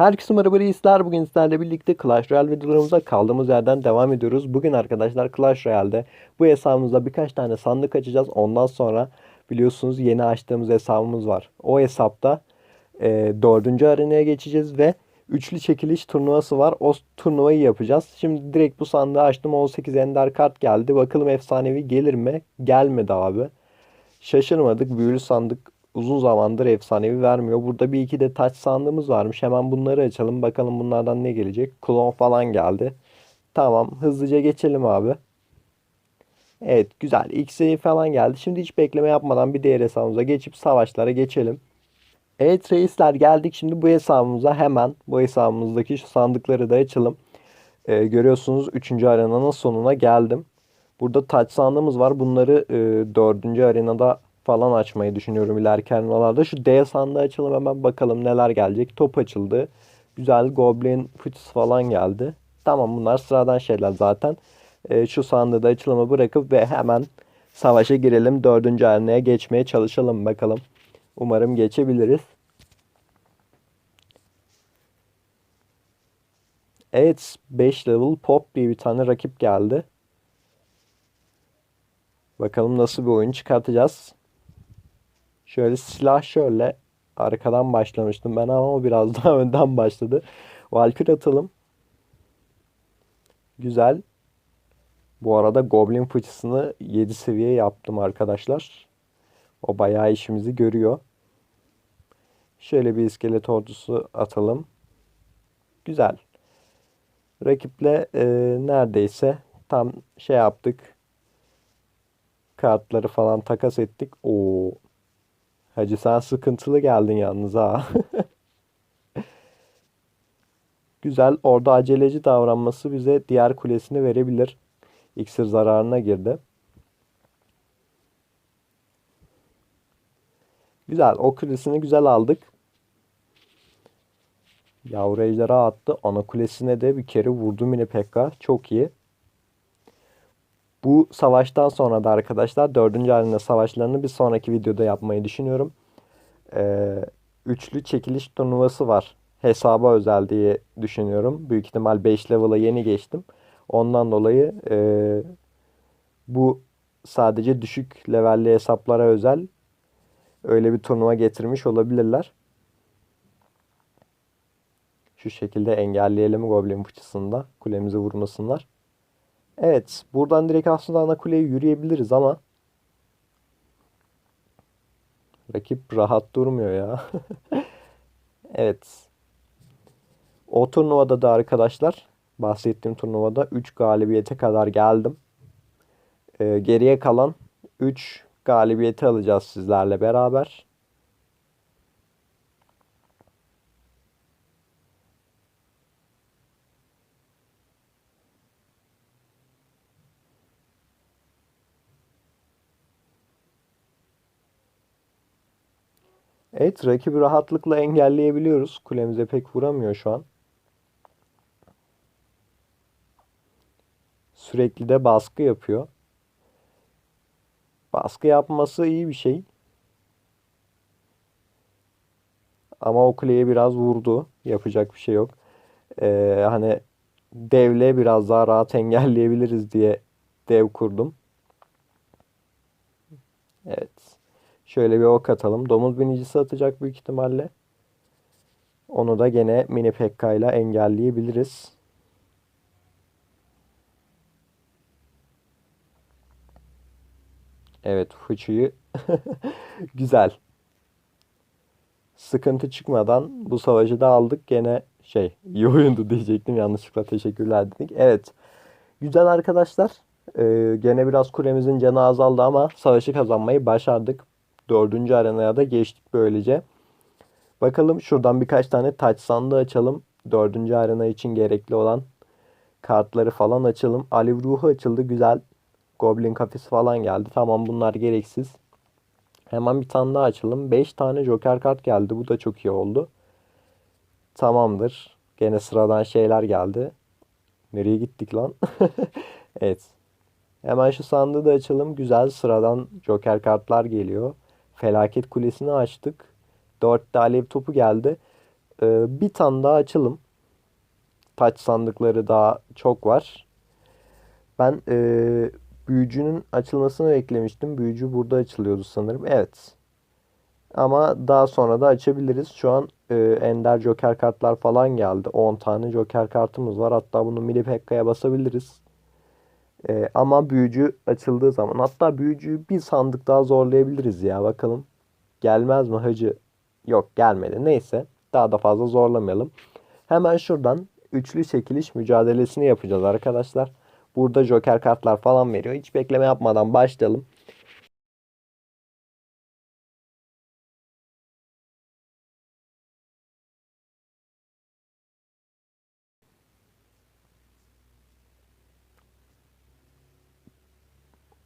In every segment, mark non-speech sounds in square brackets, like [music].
Herkese merhaba reisler. Bugün sizlerle birlikte Clash Royale videolarımıza kaldığımız yerden devam ediyoruz. Bugün arkadaşlar Clash Royale'de bu hesabımızda birkaç tane sandık açacağız. Ondan sonra biliyorsunuz yeni açtığımız hesabımız var. O hesapta e, dördüncü arenaya geçeceğiz ve üçlü çekiliş turnuvası var. O turnuvayı yapacağız. Şimdi direkt bu sandığı açtım. 18 ender kart geldi. Bakalım efsanevi gelir mi? Gelmedi abi. Şaşırmadık. Büyülü sandık uzun zamandır efsanevi vermiyor. Burada bir iki de taç sandığımız varmış. Hemen bunları açalım. Bakalım bunlardan ne gelecek. Klon falan geldi. Tamam. Hızlıca geçelim abi. Evet güzel. X'i falan geldi. Şimdi hiç bekleme yapmadan bir diğer hesabımıza geçip savaşlara geçelim. Evet reisler geldik. Şimdi bu hesabımıza hemen bu hesabımızdaki şu sandıkları da açalım. Ee, görüyorsunuz 3. arenanın sonuna geldim. Burada taç sandığımız var. Bunları e, 4. arenada falan açmayı düşünüyorum ileriki arenalarda. Şu D sandığı açalım hemen bakalım neler gelecek. Top açıldı. Güzel Goblin fıçısı falan geldi. Tamam bunlar sıradan şeyler zaten. E, şu sandığı da açılımı bırakıp ve hemen savaşa girelim. Dördüncü arenaya geçmeye çalışalım bakalım. Umarım geçebiliriz. Evet 5 level pop diye bir tane rakip geldi. Bakalım nasıl bir oyun çıkartacağız. Şöyle silah şöyle arkadan başlamıştım ben ama o biraz [laughs] daha önden başladı. Valkyrie atalım. Güzel. Bu arada Goblin fıçısını 7 seviye yaptım arkadaşlar. O bayağı işimizi görüyor. Şöyle bir iskelet ordusu atalım. Güzel. Rakiple e, neredeyse tam şey yaptık. Kartları falan takas ettik. Oo. Hacı sen sıkıntılı geldin yalnız ha. [laughs] Güzel. Orada aceleci davranması bize diğer kulesini verebilir. İksir zararına girdi. Güzel. O kulesini güzel aldık. Yavru ejderha attı. Ana kulesine de bir kere vurdum yine Pekka. Çok iyi. Bu savaştan sonra da arkadaşlar dördüncü arena savaşlarını bir sonraki videoda yapmayı düşünüyorum. Ee, üçlü çekiliş turnuvası var. Hesaba özel diye düşünüyorum. Büyük ihtimal 5 level'a yeni geçtim. Ondan dolayı e, bu sadece düşük levelli hesaplara özel öyle bir turnuva getirmiş olabilirler. Şu şekilde engelleyelim Goblin fıçısında. Kulemizi vurmasınlar. Evet. Buradan direkt aslında ana kuleye yürüyebiliriz ama rakip rahat durmuyor ya. [laughs] evet. O turnuvada da arkadaşlar bahsettiğim turnuvada 3 galibiyete kadar geldim. Ee, geriye kalan 3 galibiyeti alacağız sizlerle beraber. Evet rakibi rahatlıkla engelleyebiliyoruz. Kulemize pek vuramıyor şu an. Sürekli de baskı yapıyor. Baskı yapması iyi bir şey. Ama o kuleye biraz vurdu. Yapacak bir şey yok. Ee, hani devle biraz daha rahat engelleyebiliriz diye dev kurdum. Evet. Şöyle bir ok atalım. Domuz binicisi atacak büyük ihtimalle. Onu da gene mini pekka ile engelleyebiliriz. Evet fıçıyı [laughs] güzel. Sıkıntı çıkmadan bu savaşı da aldık. Gene şey iyi oyundu diyecektim. Yanlışlıkla teşekkürler dedik. Evet. Güzel arkadaşlar. Ee, gene biraz kulemizin canı azaldı ama savaşı kazanmayı başardık. Dördüncü arenaya da geçtik böylece. Bakalım şuradan birkaç tane taç sandığı açalım. Dördüncü arena için gerekli olan kartları falan açalım. Alev ruhu açıldı. Güzel. Goblin kafesi falan geldi. Tamam bunlar gereksiz. Hemen bir tane daha açalım. 5 tane joker kart geldi. Bu da çok iyi oldu. Tamamdır. Gene sıradan şeyler geldi. Nereye gittik lan? [laughs] evet. Hemen şu sandığı da açalım. Güzel sıradan joker kartlar geliyor. Felaket kulesini açtık. 4 de alev topu geldi. Ee, bir tane daha açalım. Taç sandıkları daha çok var. Ben e, büyücünün açılmasını beklemiştim. Büyücü burada açılıyordu sanırım. Evet. Ama daha sonra da açabiliriz. Şu an e, Ender Joker kartlar falan geldi. 10 tane Joker kartımız var. Hatta bunu Mini Pekka'ya basabiliriz. E, ama büyücü açıldığı zaman hatta büyücüyü bir sandık daha zorlayabiliriz ya. Bakalım gelmez mi hacı? Yok gelmedi. Neyse daha da fazla zorlamayalım. Hemen şuradan üçlü çekiliş mücadelesini yapacağız arkadaşlar. Burada Joker kartlar falan veriyor. Hiç bekleme yapmadan başlayalım.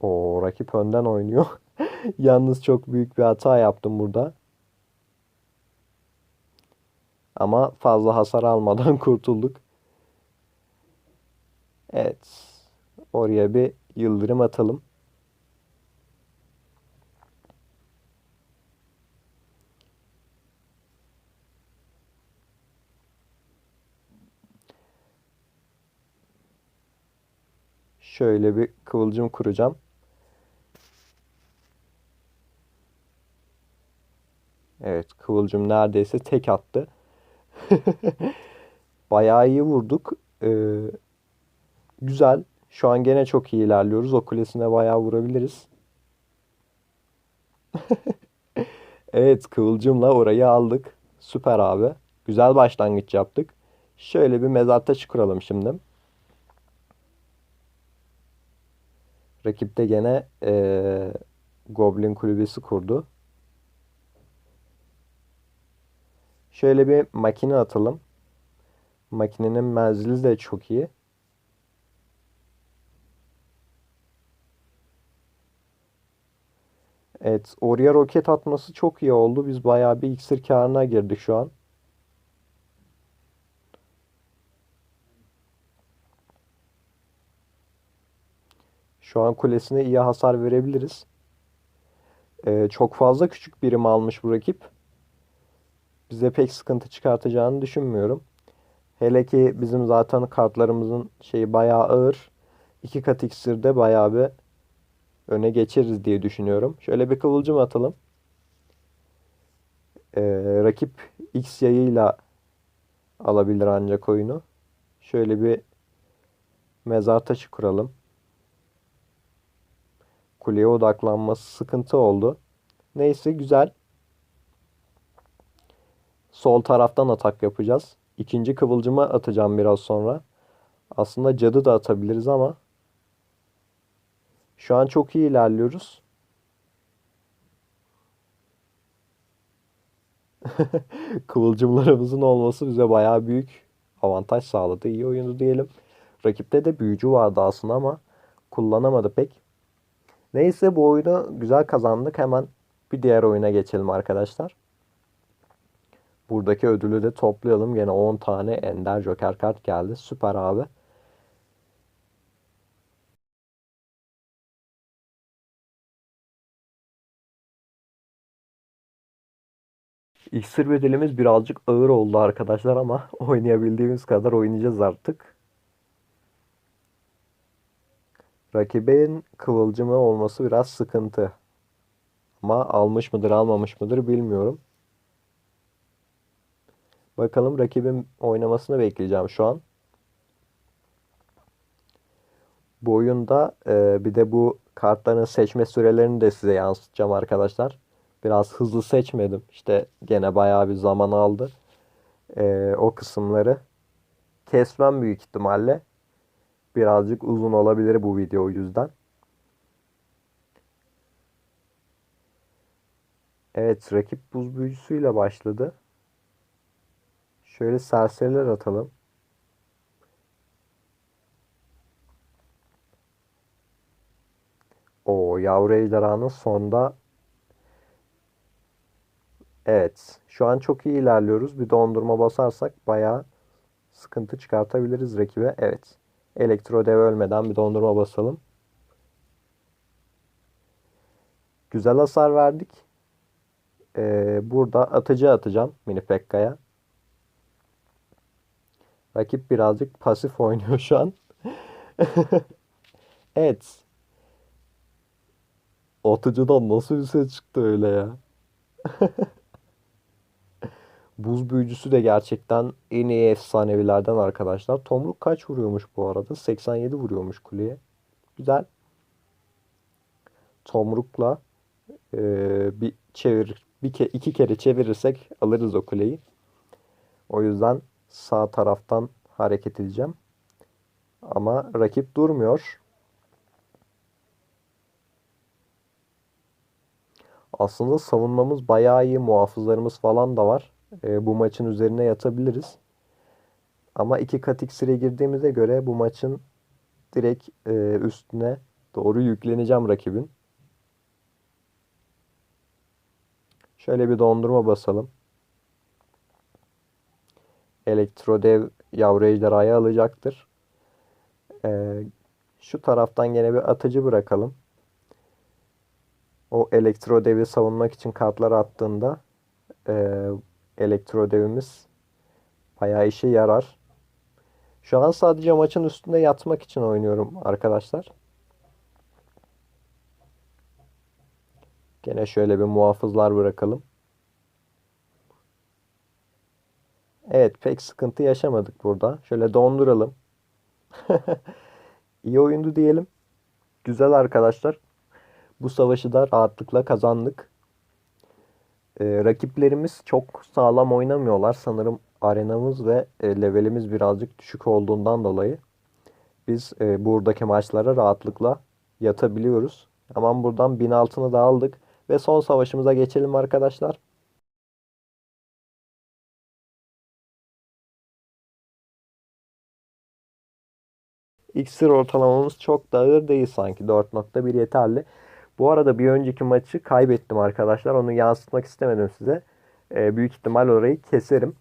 O rakip önden oynuyor. [laughs] Yalnız çok büyük bir hata yaptım burada. Ama fazla hasar almadan [laughs] kurtulduk. Evet. Oraya bir yıldırım atalım. Şöyle bir kıvılcım kuracağım. Evet, kıvılcım neredeyse tek attı. [laughs] Bayağı iyi vurduk. Ee, güzel. Şu an gene çok iyi ilerliyoruz. O kulesine bayağı vurabiliriz. [laughs] Evet, kıvılcımla orayı aldık. Süper abi. Güzel başlangıç yaptık. Şöyle bir mezar taşı kuralım şimdi. Rakip de gene ee, Goblin kulübesi kurdu. Şöyle bir makine atalım. Makinenin menzili de çok iyi. Evet, oraya roket atması çok iyi oldu. Biz bayağı bir iksir karına girdik şu an. Şu an kulesine iyi hasar verebiliriz. Ee, çok fazla küçük birim almış bu rakip. Bize pek sıkıntı çıkartacağını düşünmüyorum. Hele ki bizim zaten kartlarımızın şeyi bayağı ağır. İki kat iksirde bayağı bir öne geçeriz diye düşünüyorum. Şöyle bir kıvılcım atalım. Ee, rakip X yayıyla alabilir ancak oyunu. Şöyle bir mezar taşı kuralım. Kuleye odaklanması sıkıntı oldu. Neyse güzel. Sol taraftan atak yapacağız. İkinci kıvılcıma atacağım biraz sonra. Aslında cadı da atabiliriz ama şu an çok iyi ilerliyoruz. [laughs] Kıvılcımlarımızın olması bize bayağı büyük avantaj sağladı. İyi oyundu diyelim. Rakipte de büyücü vardı aslında ama kullanamadı pek. Neyse bu oyunu güzel kazandık. Hemen bir diğer oyuna geçelim arkadaşlar. Buradaki ödülü de toplayalım. Gene 10 tane Ender Joker kart geldi. Süper abi. İksir bedelimiz birazcık ağır oldu arkadaşlar ama [laughs] oynayabildiğimiz kadar oynayacağız artık. Rakibin kıvılcımı olması biraz sıkıntı. Ama almış mıdır almamış mıdır bilmiyorum. Bakalım rakibin oynamasını bekleyeceğim şu an. Bu oyunda e, bir de bu kartların seçme sürelerini de size yansıtacağım arkadaşlar. Biraz hızlı seçmedim. İşte gene bayağı bir zaman aldı. E, o kısımları kesmem büyük ihtimalle. Birazcık uzun olabilir bu video o yüzden. Evet rakip buz büyücüsüyle başladı. Şöyle serseriler atalım. O yavru ejderhanın sonda Evet. Şu an çok iyi ilerliyoruz. Bir dondurma basarsak bayağı sıkıntı çıkartabiliriz rakibe. Evet. Elektro dev ölmeden bir dondurma basalım. Güzel hasar verdik. Ee, burada atıcı atacağım Mini Pekka'ya. Rakip birazcık pasif oynuyor şu an. [laughs] Evet. Atıcıdan nasıl ses çıktı öyle ya? [laughs] Buz büyücüsü de gerçekten en iyi efsanevilerden arkadaşlar. Tomruk kaç vuruyormuş bu arada? 87 vuruyormuş kuleye. Güzel. Tomrukla e, bir çevir bir ke iki kere çevirirsek alırız o kuleyi. O yüzden sağ taraftan hareket edeceğim. Ama rakip durmuyor. Aslında savunmamız bayağı iyi. Muhafızlarımız falan da var. E, bu maçın üzerine yatabiliriz. Ama iki kat iksire girdiğimize göre bu maçın direkt e, üstüne doğru yükleneceğim rakibin. Şöyle bir dondurma basalım. Elektrodev yavru ejderhayı alacaktır. Ee, şu taraftan gene bir atıcı bırakalım. O elektrodevi savunmak için kartlar attığında e, elektrodevimiz bayağı işe yarar. Şu an sadece maçın üstünde yatmak için oynuyorum arkadaşlar. Gene şöyle bir muhafızlar bırakalım. Evet pek sıkıntı yaşamadık burada. Şöyle donduralım. [laughs] İyi oyundu diyelim. Güzel arkadaşlar. Bu savaşı da rahatlıkla kazandık. Ee, rakiplerimiz çok sağlam oynamıyorlar. Sanırım arenamız ve e, levelimiz birazcık düşük olduğundan dolayı biz e, buradaki maçlara rahatlıkla yatabiliyoruz. Hemen buradan 1000 altını da aldık ve son savaşımıza geçelim arkadaşlar. İksir ortalamamız çok da ağır değil sanki. 4.1 yeterli. Bu arada bir önceki maçı kaybettim arkadaşlar. Onu yansıtmak istemedim size. E, büyük ihtimal orayı keserim.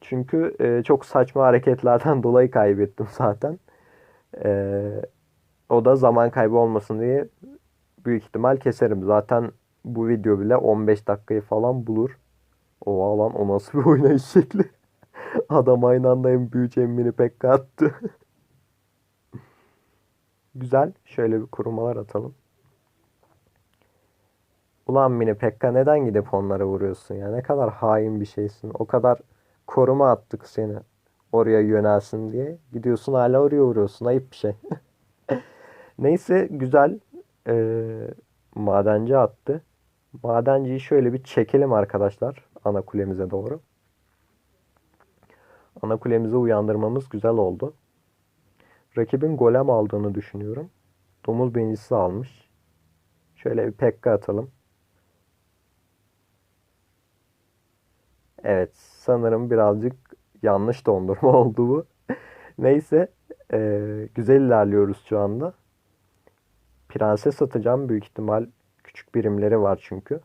Çünkü e, çok saçma hareketlerden [laughs] dolayı kaybettim zaten. E, o da zaman kaybı olmasın diye büyük ihtimal keserim. Zaten bu video bile 15 dakikayı falan bulur. O alan o nasıl bir [laughs] oynayış şekli. Adam aynı anda hem büyücü hem pekka attı. [laughs] Güzel. Şöyle bir kurumalar atalım. Ulan mini Pekka neden gidip onlara vuruyorsun ya? Ne kadar hain bir şeysin. O kadar koruma attık seni. Oraya yönelsin diye. Gidiyorsun hala oraya vuruyorsun. Ayıp bir şey. [laughs] Neyse güzel. Ee, madenci attı. Madenciyi şöyle bir çekelim arkadaşlar. Ana kulemize doğru. Ana kulemizi uyandırmamız güzel oldu. Rakibin golem aldığını düşünüyorum. Domuz bencisi almış. Şöyle bir pekka atalım. Evet sanırım birazcık yanlış dondurma [laughs] oldu bu. Neyse e, güzel ilerliyoruz şu anda. Prenses atacağım büyük ihtimal küçük birimleri var çünkü.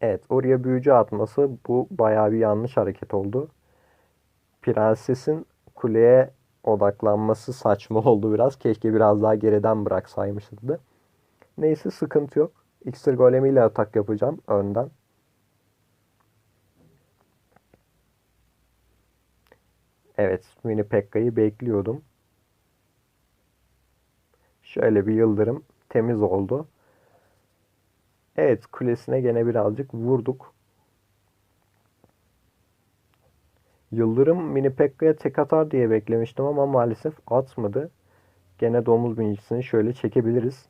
Evet oraya büyücü atması bu bayağı bir yanlış hareket oldu. Prensesin kuleye odaklanması saçma [laughs] oldu biraz. Keşke biraz daha geriden bıraksaymışızdı. Neyse sıkıntı yok. İksir golemiyle atak yapacağım önden. Evet, mini Pekka'yı bekliyordum. Şöyle bir yıldırım temiz oldu. Evet, kulesine gene birazcık vurduk. Yıldırım Pekka'ya tek atar diye beklemiştim ama maalesef atmadı. Gene domuz binicisini şöyle çekebiliriz.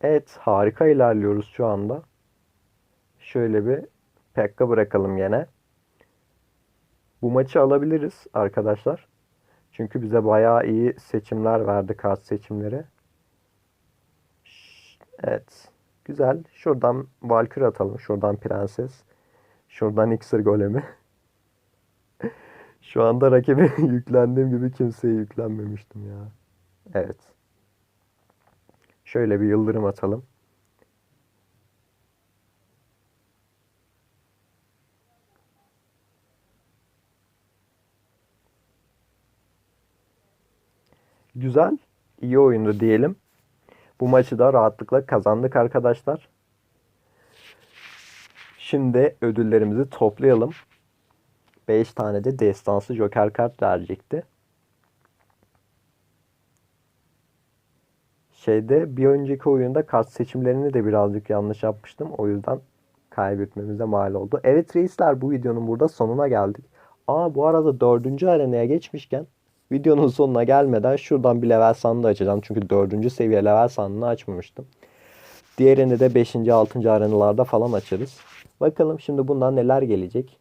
Evet harika ilerliyoruz şu anda. Şöyle bir Pekka bırakalım yine. Bu maçı alabiliriz arkadaşlar. Çünkü bize bayağı iyi seçimler verdi kart seçimleri. Evet. Güzel. Şuradan Valkür atalım. Şuradan Prenses. Şuradan iksir golemi. Şu anda rakibe [laughs] yüklendiğim gibi kimseye yüklenmemiştim ya. Evet. Şöyle bir yıldırım atalım. Güzel. iyi oyundu diyelim. Bu maçı da rahatlıkla kazandık arkadaşlar. Şimdi ödüllerimizi toplayalım. 5 tane de destansı joker kart verecekti. Şeyde bir önceki oyunda kart seçimlerini de birazcık yanlış yapmıştım. O yüzden kaybetmemize mal oldu. Evet reisler bu videonun burada sonuna geldik. Aa bu arada dördüncü arenaya geçmişken videonun sonuna gelmeden şuradan bir level sandığı açacağım. Çünkü dördüncü seviye level sandığını açmamıştım. Diğerini de 5. 6. arenalarda falan açarız. Bakalım şimdi bundan neler gelecek.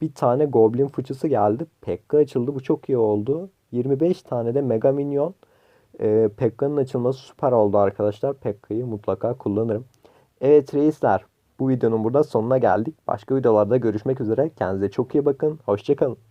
Bir tane Goblin fıçısı geldi. Pekka açıldı. Bu çok iyi oldu. 25 tane de Mega Minyon. Ee, Pekka'nın açılması süper oldu arkadaşlar. Pekka'yı mutlaka kullanırım. Evet reisler. Bu videonun burada sonuna geldik. Başka videolarda görüşmek üzere. Kendinize çok iyi bakın. Hoşçakalın.